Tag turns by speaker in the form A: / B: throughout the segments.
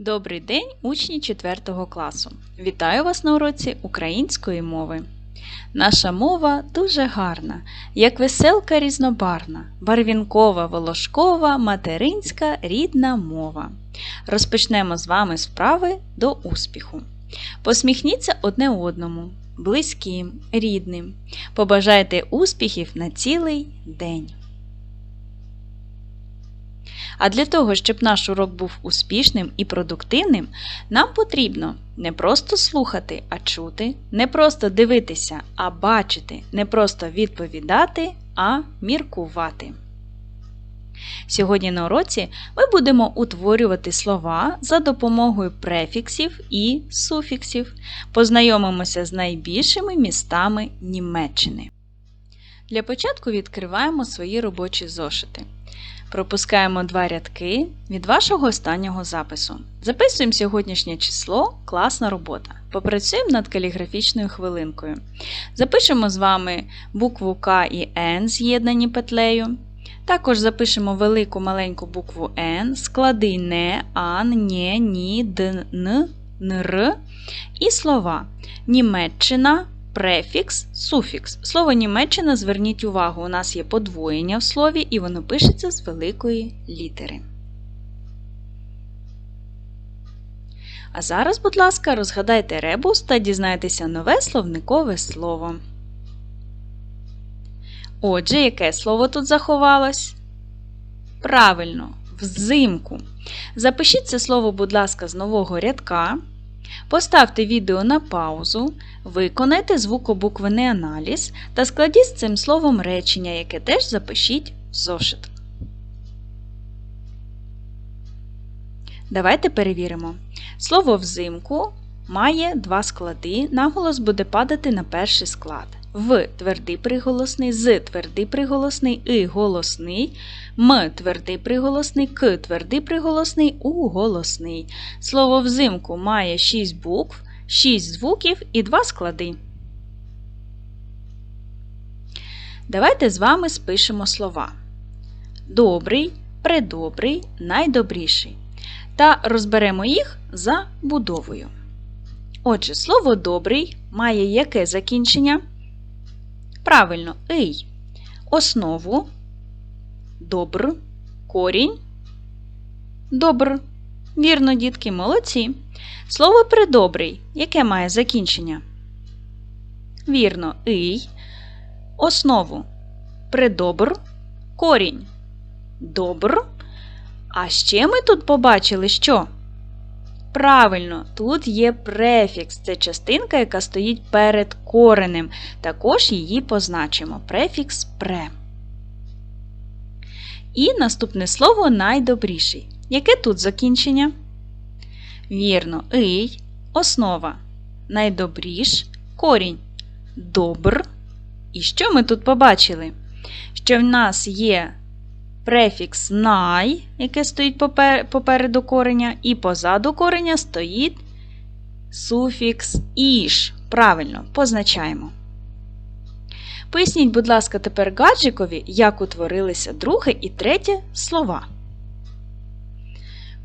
A: Добрий день, учні 4 класу! Вітаю вас на уроці української мови. Наша мова дуже гарна, як веселка різнобарна, барвінкова, волошкова, материнська рідна мова. Розпочнемо з вами справи до успіху. Посміхніться одне одному, близьким, рідним. Побажайте успіхів на цілий день. А для того, щоб наш урок був успішним і продуктивним, нам потрібно не просто слухати, а чути, не просто дивитися, а бачити, не просто відповідати, а міркувати. Сьогодні на уроці ми будемо утворювати слова за допомогою префіксів і суфіксів. Познайомимося з найбільшими містами Німеччини. Для початку відкриваємо свої робочі зошити. Пропускаємо два рядки від вашого останнього запису. Записуємо сьогоднішнє число, класна робота. Попрацюємо над каліграфічною хвилинкою. Запишемо з вами букву К і Н, з'єднані петлею. Також запишемо велику маленьку букву Н, склади не, ан, нє, ні, д, н, нр і слова Німеччина. Префікс, суфікс. Слово Німеччина, зверніть увагу, у нас є подвоєння в слові, і воно пишеться з великої літери. А зараз, будь ласка, розгадайте ребус та дізнайтеся нове словникове слово. Отже, яке слово тут заховалось? Правильно, взимку. Запишіть це слово, будь ласка, з нового рядка. Поставте відео на паузу, виконайте звукобуквений аналіз та складіть з цим словом речення, яке теж запишіть в зошит. Давайте перевіримо. Слово взимку має два склади, наголос буде падати на перший склад. В твердий приголосний, з твердий приголосний, и голосний, м твердий приголосний, к твердий приголосний, у голосний. Слово взимку має 6 букв, 6 звуків і 2 склади. Давайте з вами спишемо слова. Добрий, предобрий, найдобріший. Та розберемо їх за будовою. Отже, слово добрий має яке закінчення? Правильно, ий. Основу добр, корінь. Добр. Вірно, дітки, молодці. Слово придобрий, яке має закінчення? Вірно, ий. Основу придобр, корінь. Добр. А ще ми тут побачили що? Правильно, тут є префікс. Це частинка, яка стоїть перед коренем. Також її позначимо. Префікс пре. І наступне слово найдобріший. Яке тут закінчення? Вірно, ий, основа. Найдобріш, корінь. Добр. І що ми тут побачили? Що в нас є префікс най, яке стоїть попереду кореня, і позаду кореня стоїть суфікс іш. Правильно, позначаємо. Поясніть, будь ласка, тепер гаджикові, як утворилися друге і третє слова.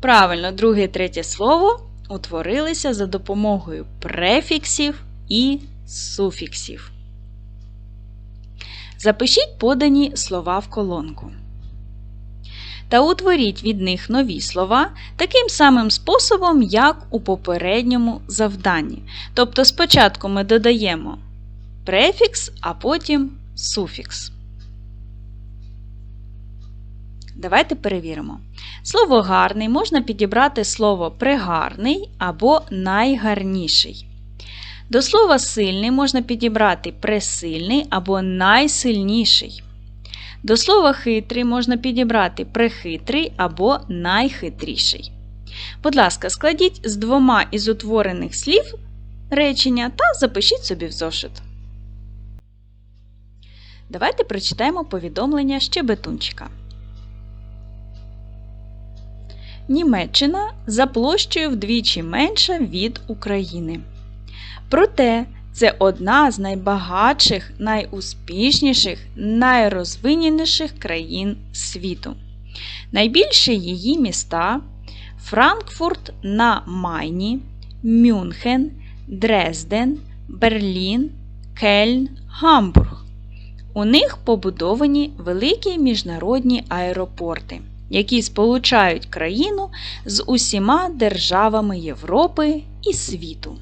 A: Правильно, друге і третє слово утворилися за допомогою префіксів і суфіксів. Запишіть подані слова в колонку та утворіть від них нові слова таким самим способом, як у попередньому завданні. Тобто спочатку ми додаємо префікс, а потім суфікс. Давайте перевіримо. Слово гарний можна підібрати слово пригарний або найгарніший. До слова сильний можна підібрати пресильний або найсильніший. До слова хитрий можна підібрати прихитрий або найхитріший. Будь ласка, складіть з двома із утворених слів речення та запишіть собі в зошит. Давайте прочитаємо повідомлення щебетунчика. Німеччина за площею вдвічі менша від України. Проте це одна з найбагатших, найуспішніших, найрозвиненіших країн світу. Найбільші її міста Франкфурт на Майні, Мюнхен, Дрезден, Берлін, Кельн, Гамбург. У них побудовані великі міжнародні аеропорти, які сполучають країну з усіма державами Європи і світу.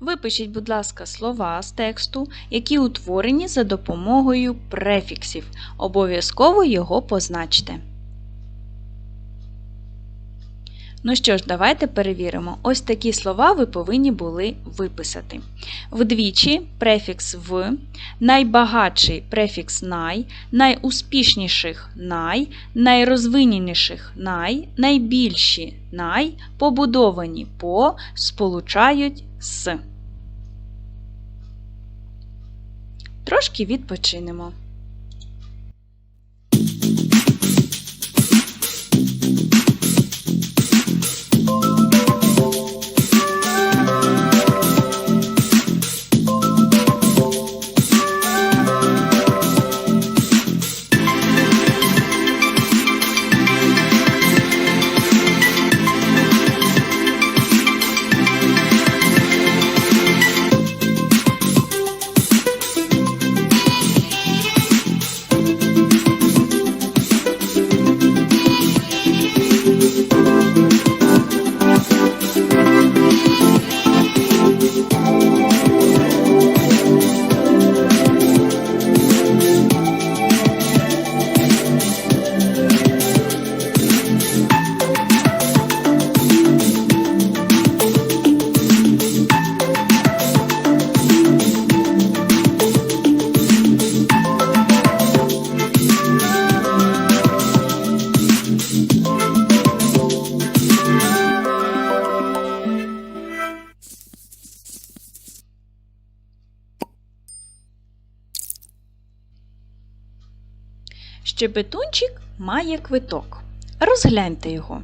A: Випишіть, будь ласка, слова з тексту, які утворені за допомогою префіксів. Обов'язково його позначте. Ну що ж, давайте перевіримо. Ось такі слова ви повинні були виписати. Вдвічі префікс в, найбагатший префікс най, найуспішніших най, найрозвиненіших най, найбільші най, побудовані по, сполучають з. Трошки відпочинемо. Щебетунчик має квиток. Розгляньте його.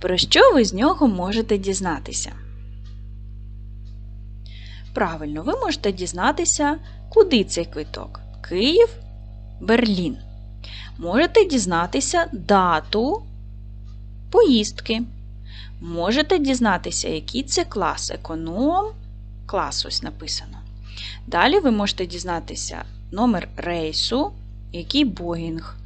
A: Про що ви з нього можете дізнатися? Правильно, ви можете дізнатися, куди цей квиток Київ, Берлін. Можете дізнатися дату поїздки. Можете дізнатися, який це клас. Економ клас ось написано. Далі ви можете дізнатися номер рейсу, який Боїнг,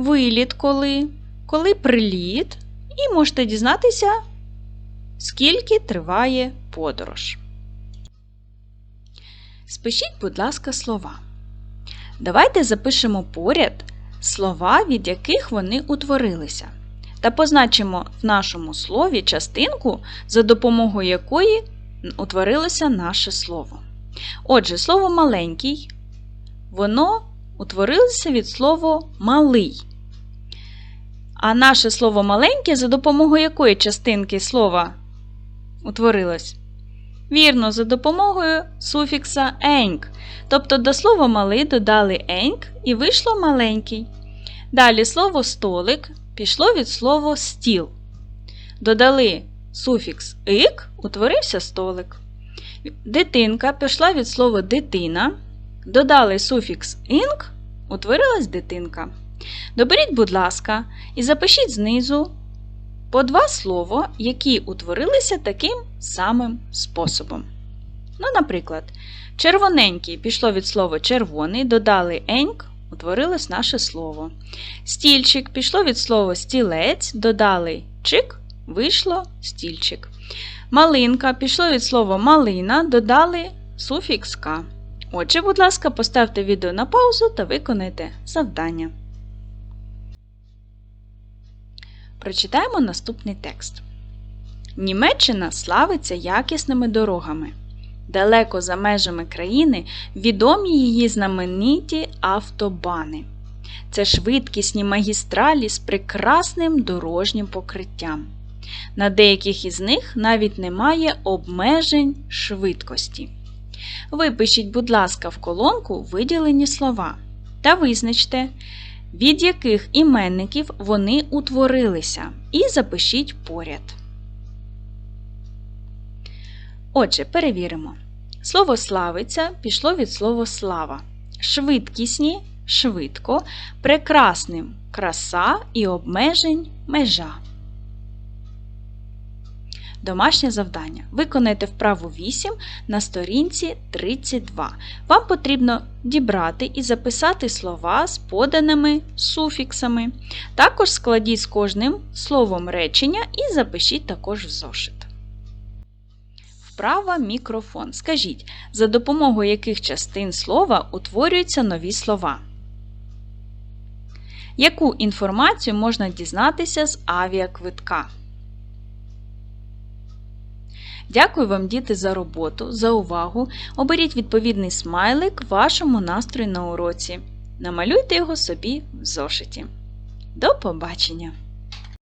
A: виліт коли, коли приліт, і можете дізнатися, скільки триває подорож. Спишіть, будь ласка, слова. Давайте запишемо поряд слова, від яких вони утворилися, та позначимо в нашому слові частинку, за допомогою якої утворилося наше слово. Отже, слово маленький, воно утворилося від слова малий. А наше слово маленьке за допомогою якої частинки слова утворилось? Вірно, за допомогою суфікса еньк. Тобто до слова малий додали еньк і вийшло маленький. Далі слово столик пішло від слова стіл. Додали суфікс ик, утворився столик. Дитинка пішла від слова дитина. Додали суфікс інк, утворилась дитинка. Доберіть, будь ласка, і запишіть знизу по два слова, які утворилися таким самим способом. Ну, наприклад, червоненький пішло від слова червоний, додали еньк, утворилось наше слово. Стільчик пішло від слова стілець, додали чик, вийшло стільчик. Малинка пішло від слова малина, додали суфікс К. Отже, будь ласка, поставте відео на паузу та виконайте завдання. Прочитаємо наступний текст. Німеччина славиться якісними дорогами. Далеко за межами країни відомі її знамениті автобани. Це швидкісні магістралі з прекрасним дорожнім покриттям. На деяких із них навіть немає обмежень швидкості. Випишіть, будь ласка, в колонку виділені слова та визначте, від яких іменників вони утворилися, і запишіть поряд. Отже, перевіримо. Слово славиця пішло від слова слава. Швидкісні швидко, прекрасним краса і обмежень межа. Домашнє завдання. Виконайте вправу 8 на сторінці 32. Вам потрібно дібрати і записати слова з поданими суфіксами. Також складіть з кожним словом речення і запишіть також в зошит. Вправа мікрофон. Скажіть, за допомогою яких частин слова утворюються нові слова? Яку інформацію можна дізнатися з авіаквитка? Дякую вам, діти, за роботу, за увагу. Оберіть відповідний смайлик вашому настрою на уроці. Намалюйте його собі в зошиті. До побачення!